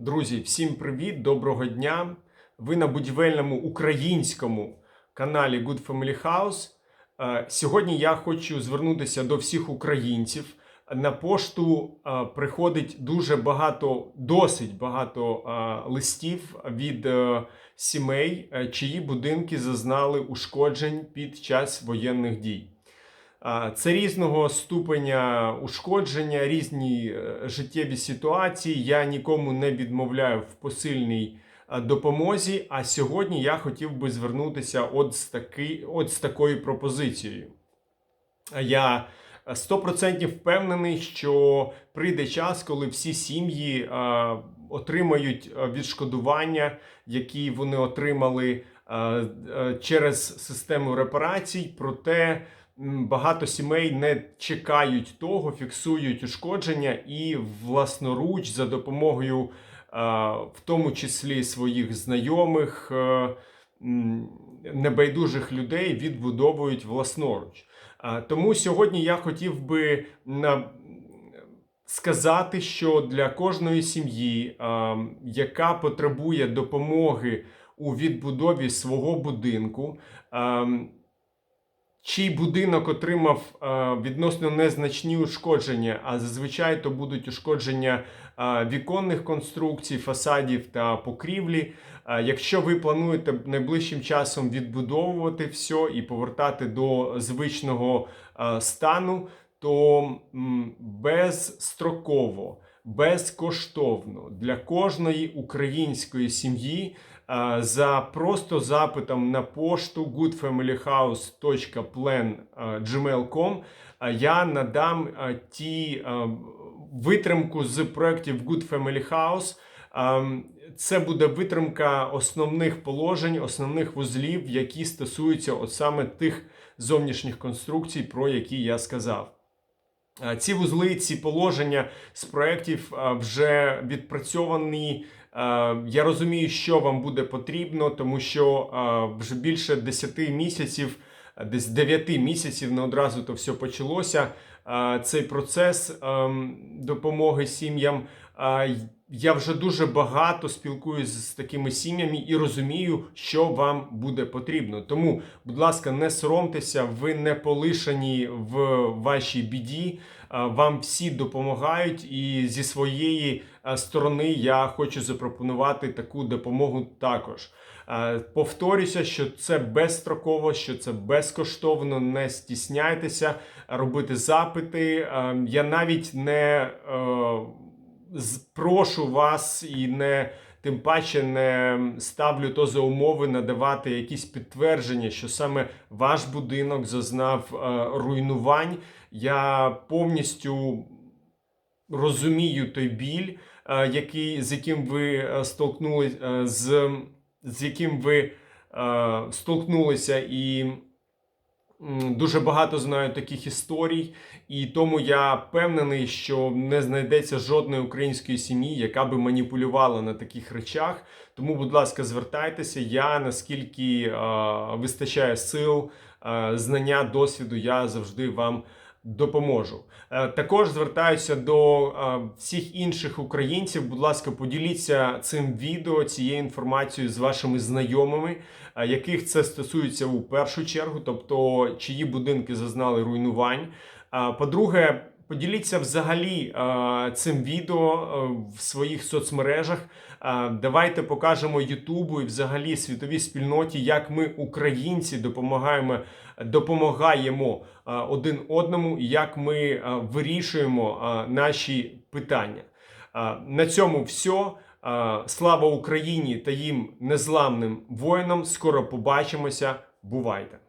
Друзі, всім привіт, доброго дня. Ви на будівельному українському каналі Good Family House. Е, Сьогодні я хочу звернутися до всіх українців. На пошту е, приходить дуже багато, досить багато е, листів від сімей, чиї будинки зазнали ушкоджень під час воєнних дій. Це різного ступеня ушкодження, різні е, життєві ситуації. Я нікому не відмовляю в посильній е, допомозі. А сьогодні я хотів би звернутися от з, таки, от з такою пропозицією. Я 100% впевнений, що прийде час, коли всі сім'ї е, отримають відшкодування, які вони отримали через систему репарацій. Проте багато сімей не чекають того, фіксують ушкодження і власноруч за допомогою, е, в тому числі своїх знайомих. е, Небайдужих людей відбудовують власноруч. Тому сьогодні я хотів би сказати, що для кожної сім'ї, яка потребує допомоги у відбудові свого будинку, а, чий будинок отримав а, відносно незначні ушкодження, а зазвичай то будуть ушкодження а, віконних конструкцій, фасадів та покрівлі. А, Якщо ви плануєте найближчим часом відбудовувати все і повертати до звичного стану, то безстроково, безкоштовно для кожної української сім'ї за просто запитом на пошту goodfamilyhouse.plan.gmail.com я надам ті витримку з проєктів Good Family House. Ем, Це буде витримка основних положень, основних вузлів, які стосуються от саме тих зовнішніх конструкцій, про які я сказав. Е, Ці вузли, ці положення з проєктів е, вже відпрацьовані. Е, Я розумію, що вам буде потрібно, тому що вже більше 10 місяців, десь 9 місяців не одразу то все почалося. Цей процес ем, допомоги сім'ям. Я вже дуже багато спілкуюся з такими сім'ями і розумію, що вам буде потрібно. Тому, будь ласка, не соромтеся, ви не полишені в вашій біді. Вам всі допомагають, і зі своєї сторони я хочу запропонувати таку допомогу також. Повторюся, що це безстроково, що це безкоштовно. Не стісняйтеся робити запити. Я навіть не е, прошу вас і не. Тим паче не ставлю то за умови надавати якісь підтвердження, що саме ваш будинок зазнав е, руйнувань. Я повністю розумію той біль, е, який, з яким ви е, столкнули, е, з, з яким ви столкнулися, і дуже багато знаю таких історій. І тому я впевнений, що не знайдеться жодної української сім'ї, яка би маніпулювала на таких речах. Тому, будь ласка, звертайтеся. Я наскільки е, вистачає сил, е, знання, досвіду, я завжди вам допоможу. Е, Також звертаюся до е, всіх інших українців. Будь ласка, поділіться цим відео, цією інформацією з вашими знайомими, е, яких це стосується у першу чергу, тобто чиї будинки зазнали руйнувань. По-друге, поділіться взагалі цим відео в своїх соцмережах. Давайте покажемо Ютубу і взагалі світовій спільноті, як ми, українці, допомагаємо, допомагаємо один одному, як ми вирішуємо наші питання. На цьому все. Слава Україні та їм незламним воїнам. Скоро побачимося. Бувайте!